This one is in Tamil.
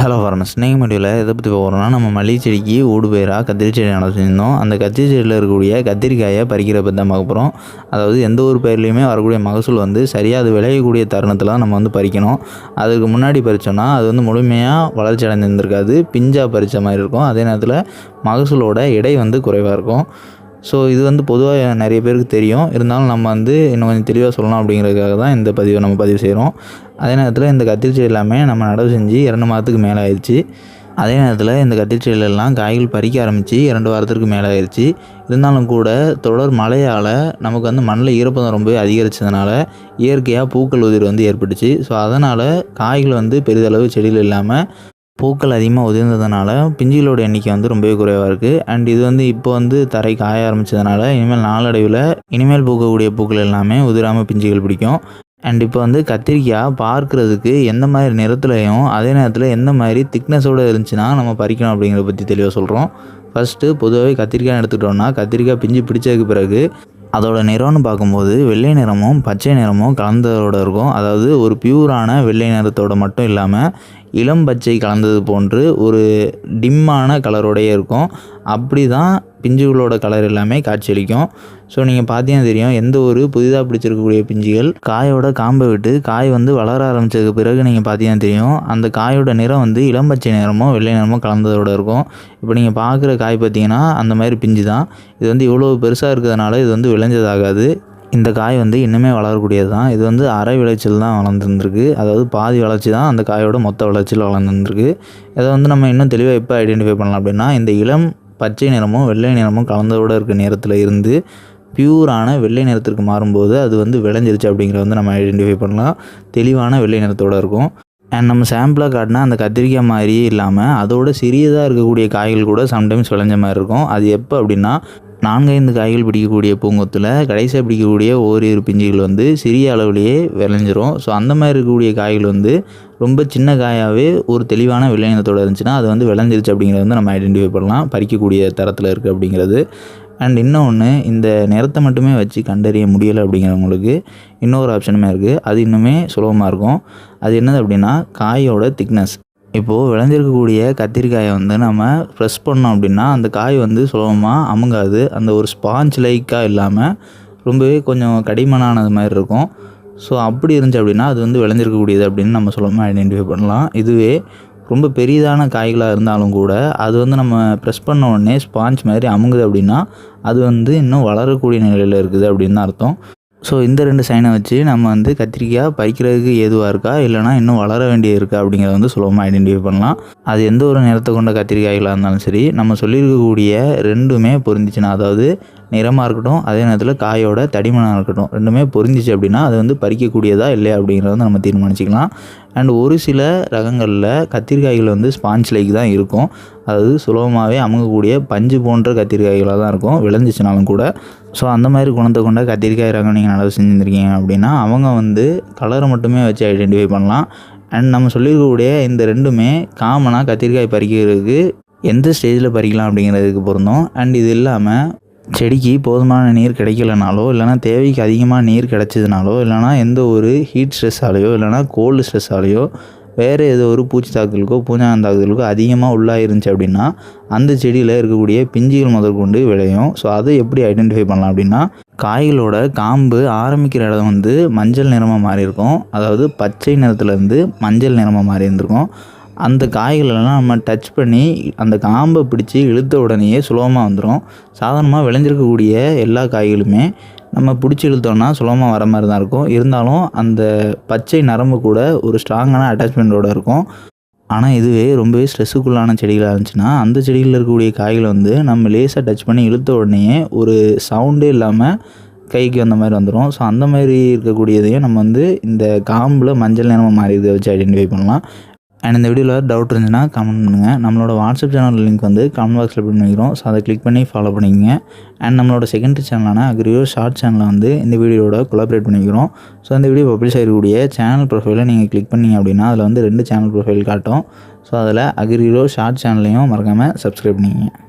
ஹலோ ஃபார்மஸ் நீங்கள் முடியல எதை பற்றி போகிறோம்னா நம்ம மல்லிகை செடிக்கு ஊடு பயிராக கத்திரி செடி நட அந்த கத்திரி செடியில் இருக்கக்கூடிய கத்திரிக்காயை பறிக்கிற பற்றி தான் பார்க்க போகிறோம் அதாவது எந்த ஒரு பயிர்லையுமே வரக்கூடிய மகசூல் வந்து சரியாக அது விளையக்கூடிய தருணத்தில் நம்ம வந்து பறிக்கணும். அதுக்கு முன்னாடி பறித்தோம்னா அது வந்து முழுமையாக வளர்ச்சி அடைஞ்சிருந்திருக்காது பிஞ்சாக பறித்த மாதிரி இருக்கும். அதே நேரத்தில் மகசூலோட எடை வந்து குறைவாக இருக்கும். ஸோ இது வந்து பொதுவாக நிறைய பேருக்கு தெரியும். இருந்தாலும் நம்ம வந்து இன்னும் கொஞ்சம் தெளிவாக சொல்லலாம் அப்படிங்கிறதுக்காக தான் இந்த பதிவை நம்ம பதிவு செய்கிறோம் அதே நேரத்தில் இந்த கத்திரி எல்லாமே நம்ம நடவு செஞ்சு இரண்டு மாதத்துக்கு மேலே ஆயிடுச்சு. அதே நேரத்தில் இந்த கத்திரி செடியிலெல்லாம் காய்கள் பறிக்க ஆரம்பித்து இரண்டு வாரத்திற்கு மேலே ஆயிடுச்சு. இருந்தாலும் கூட தொடர் மழையால் நமக்கு வந்து மண்ணில் ஈரப்பதம் ரொம்பவே அதிகரித்ததுனால இயற்கையாக பூக்கள் உதிர் வந்து ஏற்பட்டுச்சு. ஸோ அதனால் காய்கள் வந்து பெரிதளவு செடியில் இல்லாமல் பூக்கள் அதிகமாக உதிர்ந்ததுனால பிஞ்சுகளோட எண்ணிக்கை வந்து ரொம்பவே குறைவாக இருக்குது அண்ட் இது வந்து இப்போ வந்து தரை காய ஆரம்பித்ததுனால இனிமேல் நாளடைவில் இனிமேல் பூக்கக்கூடிய பூக்கள் எல்லாமே உதிராமல் பிஞ்சுகள் பிடிக்கும். அண்ட் இப்போ வந்து கத்திரிக்காய் பார்க்குறதுக்கு எந்த மாதிரி நிறத்துலையும் அதே நேரத்தில் எந்த மாதிரி திக்னஸோடு இருந்துச்சுன்னா நம்ம பறிக்கணும் அப்படிங்கிறத பற்றி தெளிவாக சொல்கிறோம் ஃபஸ்ட்டு பொதுவாகவே கத்திரிக்காய் எடுத்துக்கிட்டோம்னா கத்திரிக்காய் பிஞ்சு பிடிச்சதுக்கு பிறகு அதோட நிறம்னு பார்க்கும்போது வெள்ளை நிறமும் பச்சை நிறமும் கலந்ததோட இருக்கும். அதாவது ஒரு பியூரான வெள்ளை நிறத்தோட மட்டும் இல்லாமல் இளம் பச்சை கலந்தது போன்று ஒரு டிம்மான கலரோடையே இருக்கும். அப்படி தான் பிஞ்சுகளோட கலர் எல்லாமே காட்சியளிக்கும். ஸோ நீங்கள் பார்த்தீங்கன்னா தெரியும் எந்த ஒரு புதிதாக பிடிச்சிருக்கக்கூடிய பிஞ்சுகள் காயோட காம்பை விட்டு காய் வந்து வளர ஆரம்பித்ததுக்கு பிறகு நீங்கள் பார்த்தீங்கன்னா தெரியும் அந்த காயோட நிறம் வந்து இளம்பச்சை நிறமோ வெள்ளை நிறமோ கலந்ததோட இருக்கும். இப்போ நீங்கள் பார்க்குற காய் பார்த்தீங்கன்னா அந்த மாதிரி பிஞ்சு தான் இது வந்து இவ்வளோ பெருசாக இருக்கிறதுனால இது வந்து விளைஞ்சதாகாது. இந்த காய் வந்து இன்னுமே வளரக்கூடியது தான் இது வந்து அரை விளைச்சல் தான் வளர்ந்துருந்துருக்கு. அதாவது பாதி வளர்ச்சி தான் அந்த காயோட மொத்த வளர்ச்சியில் வளர்ந்துருந்துருக்கு. இதை வந்து நம்ம இன்னும் தெளிவாக எப்போ ஐடென்டிஃபை பண்ணலாம் அப்படின்னா இந்த இளம் பச்சை நிறமும் வெள்ளை நிறமும் கலந்தோடு இருக்க நேரத்தில் இருந்து பியூரான வெள்ளை நிறத்திற்கு மாறும்போது அது வந்து விளைஞ்சிருச்சு அப்படிங்கிறத வந்து நம்ம ஐடென்டிஃபை பண்ணலாம். தெளிவான வெள்ளை நிறத்தோடு இருக்கும். அண்ட் நம்ம சாம்பிளாக காட்டினா அந்த கத்திரிக்காய் மாதிரியே இல்லாமல் அதோட சிறியதாக இருக்கக்கூடிய காய்கள் கூட சம்டைம்ஸ் விளைஞ்ச மாதிரி இருக்கும். அது எப்போ அப்படின்னா நான்கைந்து காய்கள் பிடிக்கக்கூடிய பூங்கொத்தில் கடைசியாக பிடிக்கக்கூடிய ஓரிரு பிஞ்சுகள் வந்து சிறிய அளவுலேயே விளைஞ்சிரும். ஸோ அந்த மாதிரி இருக்கக்கூடிய காய்கள் வந்து ரொம்ப சின்ன காயாகவே ஒரு தெளிவான விளைநிலத்தோடு இருந்துச்சுன்னா அது வந்து விளைஞ்சிருச்சு அப்படிங்கிறது வந்து நம்ம ஐடென்டிஃபை பண்ணலாம். பறிக்கக்கூடிய தரத்தில் இருக்குது அப்படிங்கிறது. அண்ட் இன்னொன்று இந்த நிறத்தை மட்டுமே வச்சு கண்டறிய முடியலை அப்படிங்கிறவங்களுக்கு இன்னொரு ஆப்ஷனுமே இருக்குது அது இன்னுமே சுலபமாக இருக்கும். அது என்னது அப்படின்னா காயோட திக்னஸ் இப்போது விளைஞ்சிருக்கக்கூடிய கத்திரிக்காயை வந்து நம்ம ப்ரெஸ் பண்ணோம் அப்படின்னா அந்த காய் வந்து சுலபமாக அமுங்காது. அந்த ஒரு ஸ்பாஞ்ச் லைக்காக இல்லாமல் ரொம்பவே கொஞ்சம் கடிமனானது மாதிரி இருக்கும். ஸோ அப்படி இருந்துச்சு அப்படின்னா அது வந்து விளைஞ்சிருக்கக்கூடியது அப்படின்னு நம்ம சுலபமாக ஐடென்டிஃபை பண்ணலாம். இதுவே ரொம்ப பெரியதான காய்களாக இருந்தாலும் கூட அது வந்து நம்ம ப்ரெஸ் பண்ண உடனே ஸ்பாஞ்ச் மாதிரி அமுங்குது அப்படின்னா அது வந்து இன்னும் வளரக்கூடிய நிலையில் இருக்குது அப்படின்னு தான் அர்த்தம். ஸோ இந்த ரெண்டு சைனை வச்சு நம்ம வந்து கத்திரிக்காய் பறிக்கிறதுக்கு ஏதுவாக இருக்கா? இல்லைனா இன்னும் வளர வேண்டியது இருக்கா? அப்படிங்கிறத வந்து சுலபமாக ஐடென்டிஃபை பண்ணலாம். அது எந்த ஒரு நிறத்தை கொண்ட கத்திரிக்காய்களாக இருந்தாலும் சரி நம்ம சொல்லியிருக்கக்கூடிய ரெண்டுமே பொருந்துச்சுன்னா அதாவது நிறமாக இருக்கட்டும் அதே நேரத்தில் காயோட தடிமனாக இருக்கட்டும் ரெண்டுமே பொருந்துச்சு அப்படின்னா அது வந்து பறிக்கக்கூடியதா இல்லையா அப்படிங்கிறத வந்து நம்ம தீர்மானிச்சிக்கலாம். அண்ட் ஒரு சில ரகங்களில் கத்திரிக்காய்கள் வந்து ஸ்பாஞ்ச் லைக் தான் இருக்கும். அதாவது சுலபமாகவே அமுகக்கூடிய பஞ்சு போன்ற கத்திரிக்காய்களாக தான் இருக்கும் விளைஞ்சிச்சினாலும் கூட. ஸோ அந்த மாதிரி குணத்தை கொண்ட கத்திரிக்காய் ரகம் நீங்கள் நல்லா செஞ்சுருக்கீங்க அப்படின்னா அவங்க வந்து கலரை மட்டுமே வச்சு ஐடென்டிஃபை பண்ணலாம். அண்ட் நம்ம சொல்லியிருக்கக்கூடிய இந்த ரெண்டுமே காமனாக கத்திரிக்காய் பறிக்கிறதுக்கு எந்த ஸ்டேஜில் பறிக்கலாம் அப்படிங்கிறதுக்கு பொருந்தோம். அண்ட் இது இல்லாமல் செடிக்கு போதுமான நீர் கிடைக்கலனாலோ இல்லைனா தேவைக்கு அதிகமாக நீர் கிடைச்சதுனாலோ இல்லைனா எந்த ஒரு ஹீட் ஸ்ட்ரெஸ்ஸாலேயோ இல்லைனா கோல்டு ஸ்ட்ரெஸ்ஸாலேயோ வேறு ஏதோ ஒரு பூச்சி தாக்குதலுக்கோ பூஞ்சான் தாக்குதலுக்கோ அதிகமாக உள்ளாயிருந்துச்சு அப்படின்னா அந்த செடியில் இருக்கக்கூடிய பிஞ்சுகள் முதற்கொண்டு விளையும். ஸோ அதை எப்படி ஐடென்டிஃபை பண்ணலாம் அப்படின்னா காய்களோட காம்பு ஆரம்பிக்கிற இடம் வந்து மஞ்சள் நிறமாக மாறி இருக்கும் அதாவது பச்சை நிறத்துலேருந்து மஞ்சள் நிறமாக மாறி இருந்திருக்கும் அந்த காய்களெல்லாம் நம்ம டச் பண்ணி அந்த காம்பை பிடிச்சி இழுத்த உடனேயே சுலபமாக வந்துடும் சாதாரணமாக விளைஞ்சிருக்கக்கூடிய எல்லா காய்களுமே நம்ம பிடிச்சி இழுத்தோம்னா சுலபமாக வர மாதிரி தான் இருக்கும். இருந்தாலும் அந்த பச்சை நரம்பு கூட ஒரு ஸ்ட்ராங்கான அட்டாச்மெண்ட்டோடு இருக்கும். ஆனால் இதுவே ரொம்பவே ஸ்ட்ரெஸ்ஸுக்குள்ளான செடிகளாக இருந்துச்சுன்னா அந்த செடிகளில் இருக்கக்கூடிய காய்களை வந்து நம்ம லேசாக டச் பண்ணி இழுத்த உடனே ஒரு சவுண்டே இல்லாமல் கைக்கு வந்த மாதிரி வந்துடும் ஸோ அந்த மாதிரி இருக்கக்கூடியதையும் நம்ம வந்து இந்த காம்பில் மஞ்சள் நிறமாக மாறி இதை வச்சு ஐடென்டிஃபை பண்ணலாம். அண்ட் இந்த வீடியோவில் டவுட் இருந்துச்சுன்னா கமெண்ட் பண்ணுங்கள் நம்மளோட வாட்ஸ்அப் சேனல் லிங்க் வந்து கமெண்ட் பாக்ஸில் பண்ணிக்கிறோம். ஸோ அதை கிளிக் பண்ணி ஃபாலோ பண்ணிக்கங்க. அண்ட் நம்மளோட செகண்டரி சேனலான அக்ரியோ ஷார்ட் சேனலை வந்து இந்த வீடியோட கொலாபரேட் பண்ணிக்கிறோம். ஸோ அந்த வீடியோ பப்ளிஷ் ஆகக்கூடிய சேனல் ப்ரொஃபைலை நீங்கள் கிளிக் பண்ணிங்க அப்படின்னா அதில் வந்து ரெண்டு சேனல் ப்ரொஃபைல் காட்டும். ஸோ அதில் அக்ரியோ ஷார்ட் சேனல்லையும் மறக்காமல் சப்ஸ்கிரைப் பண்ணிக்கங்க.